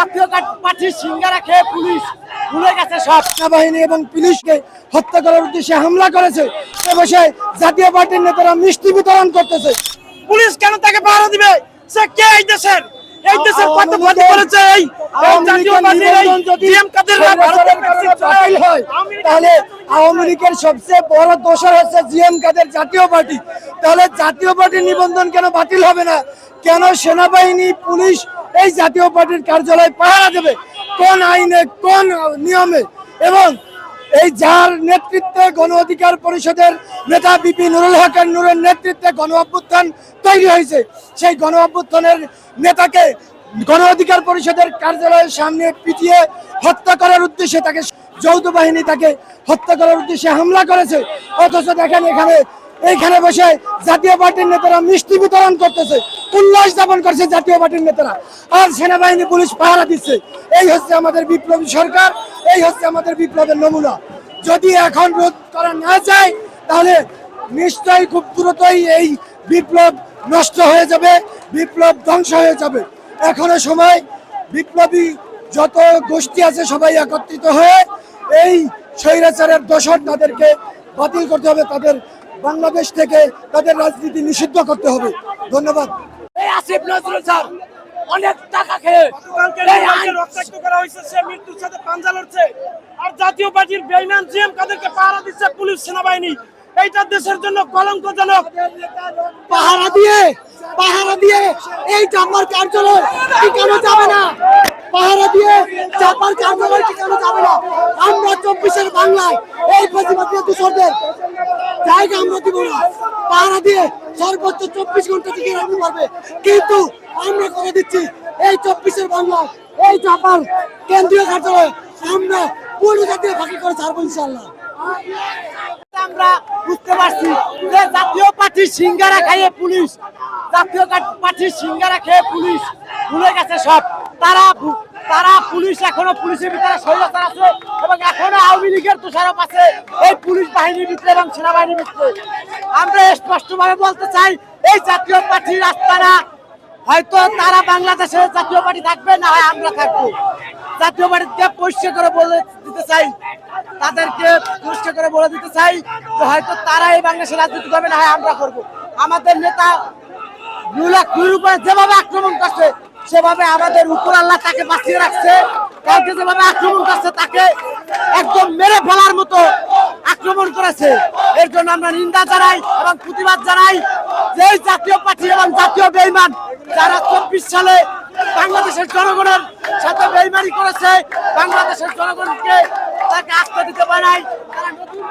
জাতীয় পার্টির সিঙ্গারা খেয়ে পুলিশ ভুলে গেছে সব। সেনাবাহিনী এবং পুলিশকে হত্যা করার উদ্দেশ্যে হামলা করেছে। এ বসে জাতীয় পার্টির নেতারা মিষ্টি বিতরণ করতেছে। পুলিশ কেন তাকে পাহারা দিবে? সে কে এই দেশের? এই দেশের কত ক্ষতি করেছে এই এই জাতীয় পার্টির এই জিএম কাদেররা ভারতের কাছে বাতিল তাহলে আওয়ামী লীগের সবচেয়ে বড় দোষর হচ্ছে জিএম কাদের জাতীয় পার্টি। তাহলে জাতীয় পার্টির নিবন্ধন কেন বাতিল হবে না? কেন সেনাবাহিনী পুলিশ এই জাতীয় পার্টির কার্যালয় পাহারা দেবে কোন আইনে, কোন নিয়মে। এবং এই যার নেতৃত্বে গণ অধিকার পরিষদের নেতা বিপি নুরুল হকের নুরের নেতৃত্বে গণ অভ্যুত্থান তৈরি হয়েছে, সেই গণ অভ্যুত্থানের নেতাকে গণ অধিকার পরিষদের কার্যালয়ের সামনে পিটিয়ে হত্যা করার উদ্দেশ্যে তাকে যৌথ বাহিনী তাকে হত্যা করার উদ্দেশ্যে হামলা করেছে। অথচ দেখেন এখানে, এইখানে বসে জাতীয় পার্টির নেতারা মিষ্টি বিতরণ করতেছে। উল্লাস যাপন করছে জাতীয় পার্টির নেতারা। আর সেনাবাহিনী, পুলিশ পাহারা দিচ্ছে। এই হচ্ছে আমাদের বিপ্লবী সরকার, এই হচ্ছে আমাদের বিপ্লবের নমুনা। যদি এখন রোধ করা না যায়, তাহলে নিশ্চয়ই খুব দ্রুতই এই বিপ্লব নষ্ট হয়ে যাবে, বিপ্লব ধ্বংস হয়ে যাবে। এখনও সময় বিপ্লবী যত গোষ্ঠী আছে সবাই একত্রিত হয়ে এই স্বৈরাচারের দোষর তাদেরকে বাতিল করতে হবে, তাদের বাংলাদেশ থেকে তাদের রাজনীতি নিষিদ্ধ করতে হবে। ধন্যবাদ। এই আসিফ নজরুল স্যার অনেক টাকা খেয়ে রক্তাক্ত করা হয়েছে সে মৃত্যুর সাথে পাঞ্জা লড়ছে। আর জাতীয় পার্টির বেইমান জিএম কাদেরকে পাহারা দিচ্ছে পুলিশ সেনাবাহিনী। এইটা দেশের জন্য কলঙ্কজনক। পাহারা দিয়ে পাহারা দিয়ে এই চাপার কার্যালয় যাবে না। পাহারা দিয়ে চাপার কার্যালয় টিকানো যাবে না। আমরা চব্বিশের বাংলায় এই প্রতিবাদী দূষরদের জায়গা আমরা দিব না। পাহারা দিয়ে সর্বোচ্চ চব্বিশ ঘণ্টা টিকে রাখতে পারবে। কিন্তু আমরা করে দিচ্ছি এই চব্বিশের বাংলায় এই চাপার কেন্দ্রীয় কার্যালয়। আমরা পুরো জাতীয় ফাঁকি করে ছাড়বো ইনশাল্লাহ আমরা বুঝতে পারছি যে জাতীয় পার্টির সিঙ্গারা খাইয়ে পুলিশ, জাতীয় পার্টির সিঙ্গারা খেয়ে পুলিশ ভুলে গেছে সব। তারা তারা পুলিশ, এখনও পুলিশের ভিতরে স্বৈরাচার আছে এবং এখনও আওয়ামী লীগের তুষারপ আছে। এই পুলিশ বাহিনীর ভিতরে এবং সেনাবাহিনীর ভিতরে। আমরা স্পষ্টভাবে বলতে চাই, এই জাতীয় পার্টির আস্তানা হয়তো তারা বাংলাদেশের জাতীয় পার্টি থাকবে, না হয় আমরা থাকব। জাতীয় পার্টিকে পরিষ্কার করে বলে দিতে চাই, তাদেরকে পরিষ্কার করে বলে দিতে চাই যে হয়তো তারা এই বাংলাদেশের রাজনীতি করবে, না হয় আমরা করব। আমাদের নেতা মুলা কুইর উপরে যেভাবে আক্রমণ করছে সেভাবে আমাদের উপর আল্লাহ তাকে বাঁচিয়ে রাখছে, কাউকে যেভাবে আক্রমণ করছে, তাকে একদম মেরে ফেলার মতো আক্রমণ করেছে। এর জন্য আমরা নিন্দা জানাই এবং প্রতিবাদ জানাই যে জাতীয় পার্টি এবং জাতীয় বেইমান যারা চব্বিশ সালে বাংলাদেশের জনগণের সাথে বেইমানি করেছে, বাংলাদেশের জনগণকে তাকে আস্থা দিতে পারে নাই। তারা নতুন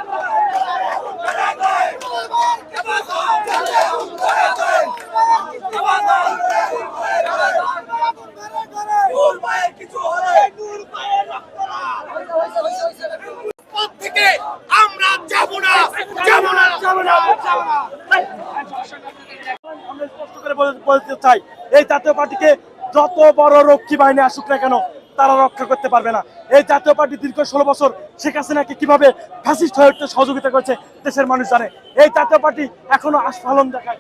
থেকে আমরা যাব না যাব না যাব না যাব না আমরা স্পষ্ট করে বলে- বলতে চাই। এই জাতীয় পার্টিকে যত বড় রক্ষী বাহিনী আসুক না কেন, তারা রক্ষা করতে পারবে না। এই জাতীয় পার্টি দীর্ঘ ষোলো বছর শেখ হাসিনাকে কীভাবে ফ্যাসিস্ট হয়ে উঠতে সহযোগিতা করেছে, দেশের মানুষ জানে। এই জাতীয় পার্টি এখনও আস্ফালন দেখায়।